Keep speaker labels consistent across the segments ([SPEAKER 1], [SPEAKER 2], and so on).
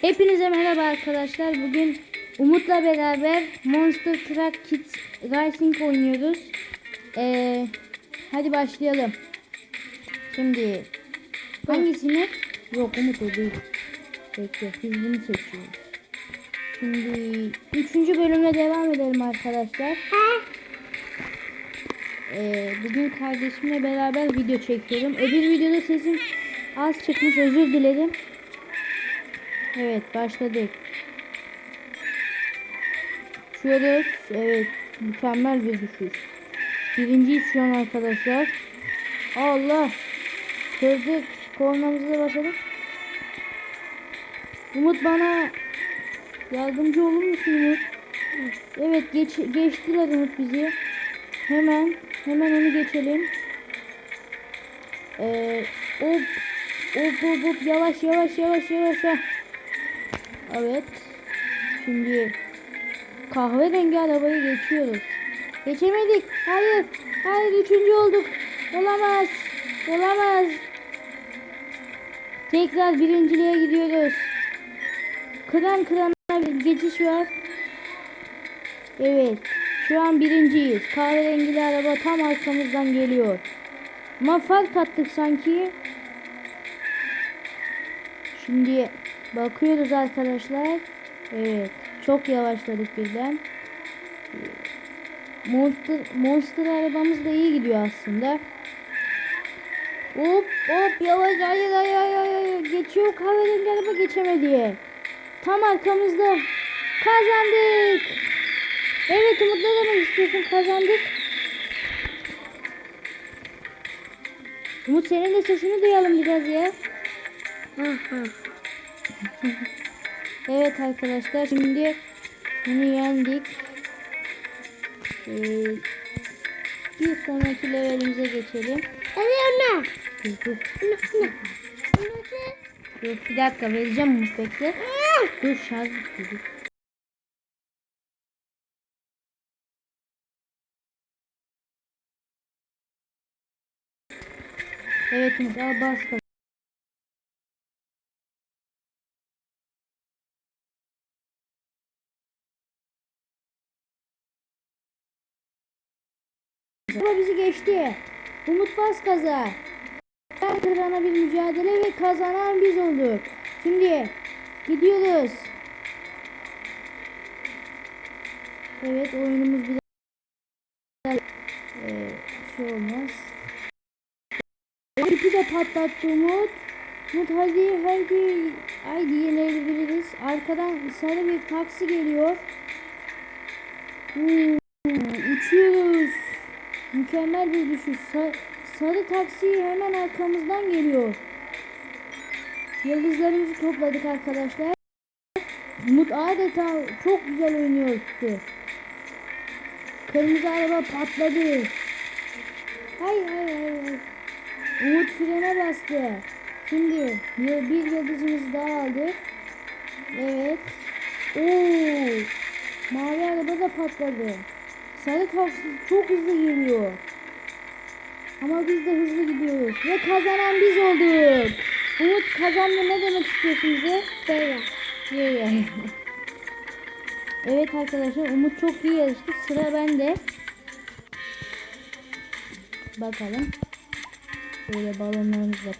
[SPEAKER 1] Hepinize merhaba arkadaşlar. Bugün Umut'la beraber Monster Truck Kids Racing oynuyoruz. Ee, hadi başlayalım. Şimdi hangisini? Yok Umut o değil. Bekle biz bunu seçiyoruz. Şimdi üçüncü bölüme devam edelim arkadaşlar. Ee, bugün kardeşimle beraber video çekiyorum. Öbür videoda sesim az çıkmış özür dilerim. Evet başladık. Uçuyoruz. Evet mükemmel bir düşüş. Birinciyiz şu an arkadaşlar. Allah. Kırdık. Kornamızı da basalım. Umut bana yardımcı olur musun Umut? Evet geç, geçtiler Umut bizi. Hemen hemen onu geçelim. Ee, hop hop hop yavaş yavaş yavaş yavaş. ha. Evet. Şimdi kahverengi arabayı geçiyoruz. Geçemedik. Hayır. Hayır üçüncü olduk. Olamaz. Olamaz. Tekrar birinciliğe gidiyoruz. Kıran kırana bir geçiş var. Evet. Şu an birinciyiz. Kahverengili araba tam arkamızdan geliyor. Ama fark attık sanki. Şimdi bakıyoruz arkadaşlar. Evet. Çok yavaşladık birden. Monster, Monster arabamız da iyi gidiyor aslında. Hop hop yavaş hayır hayır hayır hayır. Geçiyor kahverengi araba geçemedi. Tam arkamızda. Kazandık. Evet Umut ne demek istiyorsun kazandık. Umut senin de sesini duyalım biraz ya. evet arkadaşlar şimdi bunu yendik. Ee, bir sonraki levelimize geçelim.
[SPEAKER 2] Anne
[SPEAKER 1] Dur, dur.
[SPEAKER 2] anne.
[SPEAKER 1] Dur, bir dakika vereceğim Umut bekle. Dur şarj bitti. Evet al bas Ama bizi geçti. Umut bas kaza. Her kırana bir mücadele ve kazanan biz olduk. Şimdi gidiyoruz. Evet oyunumuz bir ee, şey olmaz. İpi de patlattı Umut. Umut hadi hadi. Haydi yenebiliriz. Arkadan sarı bir taksi geliyor. Hmm, uçuyoruz. Mükemmel bir düşüş. Sa- sarı taksi hemen arkamızdan geliyor. Yıldızlarımızı topladık arkadaşlar. Umut adeta çok güzel oynuyordu. Kırmızı araba patladı. Hayır hayır hayır. hayır. Umut frene bastı. Şimdi bir yıldızımızı daha aldık. Evet. Oo. Mavi araba da patladı. Sarı taksi çok hızlı geliyor. Ama biz de hızlı gidiyoruz. Ve kazanan biz olduk. Umut kazandı ne demek istiyorsun bize?
[SPEAKER 2] Böyle.
[SPEAKER 1] Yeah. evet arkadaşlar Umut çok iyi yarıştı. Sıra bende. Bakalım. Böyle balonlarımızı da.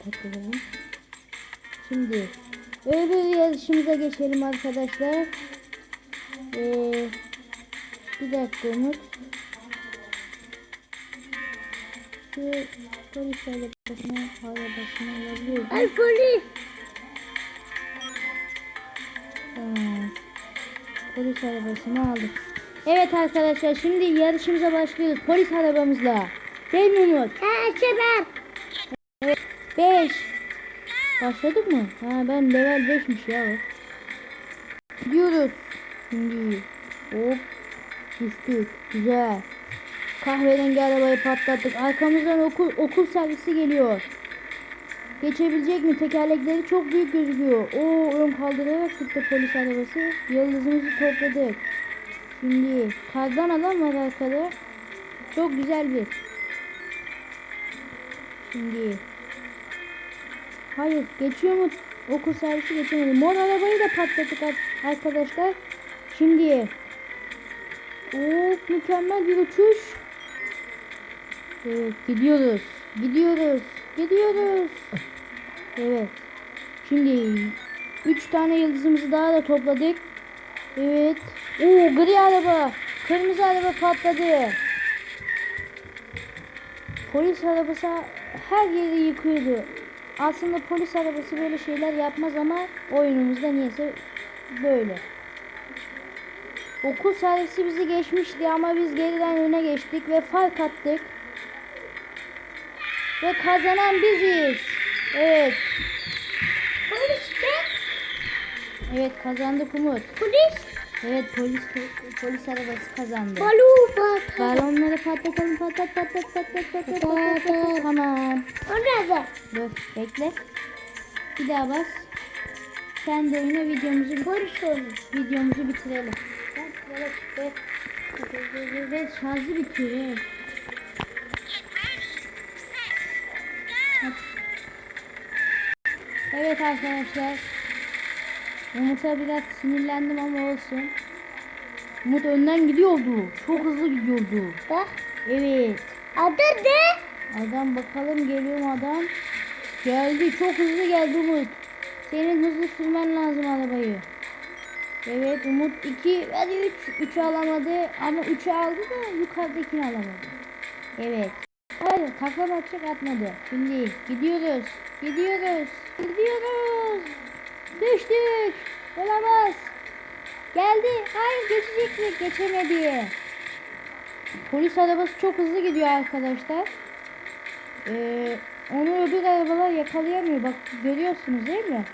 [SPEAKER 1] Şimdi öbür yarışımıza geçelim arkadaşlar. Ee, bir dakika Umut. Şu polis arabasına, arabasına alabiliyoruz.
[SPEAKER 2] Ay polis.
[SPEAKER 1] Tamam. Polis arabasını aldık. Evet arkadaşlar şimdi yarışımıza başlıyoruz. Polis arabamızla. Değil mi Umut?
[SPEAKER 2] Ha sebep.
[SPEAKER 1] 5. Başladık mı? Ha ben level 5'miş ya o. Gidiyoruz. Şimdi hop düştük. Güzel. Kahverengi arabayı patlattık. Arkamızdan okul okul servisi geliyor. Geçebilecek mi? Tekerlekleri çok büyük gözüküyor. Oo ön kaldırarak gitti polis arabası. Yıldızımızı topladık. Şimdi kardan adam var arkada. Çok güzel bir. Şimdi Hayır geçiyor mu? okul servisi geçemedi. Mor arabayı da patlattık ar- arkadaşlar. Şimdi Hop mükemmel bir uçuş. Evet gidiyoruz. Gidiyoruz. Gidiyoruz. Evet. Şimdi 3 tane yıldızımızı daha da topladık. Evet. Oo gri araba. Kırmızı araba patladı. Polis arabası her yeri yıkıyordu. Aslında polis arabası böyle şeyler yapmaz ama oyunumuzda niyeyse böyle. Okul servisi bizi geçmişti ama biz geriden öne geçtik ve fark attık. Ve kazanan biziz. Evet.
[SPEAKER 2] Polis de.
[SPEAKER 1] Evet kazandık Umut.
[SPEAKER 2] Polis.
[SPEAKER 1] Evet polis polis arabası kazandı.
[SPEAKER 2] Balu bak.
[SPEAKER 1] Balonları patlatalım patlat patlat patlat patlat patlat patlat. Tamam.
[SPEAKER 2] O nerede?
[SPEAKER 1] Dur bekle. Bir daha bas. Sen de oyna videomuzu
[SPEAKER 2] Polis olmuş.
[SPEAKER 1] videomuzu bitirelim. Evet, evet, evet, evet, şarjı bitiyor. Evet. Evet arkadaşlar. Umut'a biraz sinirlendim ama olsun. Umut önden gidiyordu. Çok hızlı gidiyordu.
[SPEAKER 2] Bak.
[SPEAKER 1] Evet.
[SPEAKER 2] Adı ne?
[SPEAKER 1] Adam bakalım geliyor mu adam? Geldi çok hızlı geldi Umut. Senin hızlı sürmen lazım arabayı. Evet Umut 2 hadi 3 3 alamadı ama 3'ü aldı da yukarıdakini alamadı. Evet. Hayır takla atacak atmadı. Şimdi gidiyoruz. Gidiyoruz. Gidiyoruz. Düştük. Olamaz. Geldi. Hayır geçecek mi? Geçemedi. Polis arabası çok hızlı gidiyor arkadaşlar. Ee, onu öbür arabalar yakalayamıyor. Bak görüyorsunuz değil mi?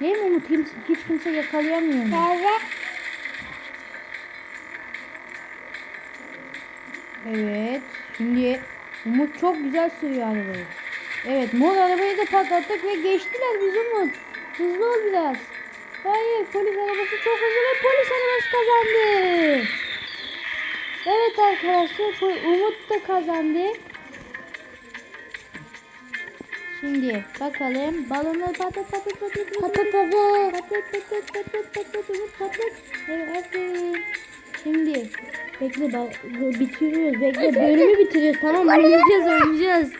[SPEAKER 1] Değil mi Umut? Hiç, hiç kimse yakalayamıyor.
[SPEAKER 2] Nerede?
[SPEAKER 1] Evet. Şimdi Umut çok güzel sürüyor arabayı. Evet mor arabayı da patlattık ve geçtiler biz Umut. Hızlı ol biraz. Hayır polis arabası çok hızlı ve polis arabası kazandı. Evet arkadaşlar Umut da kazandı. Şimdi bakalım balonları patlat patlat patlat patlat patlat patlat patlat patlat Umut patlat. Evet. Şimdi bekle bitiriyoruz bekle bölümü bitiriyoruz tamam oynayacağız oynayacağız.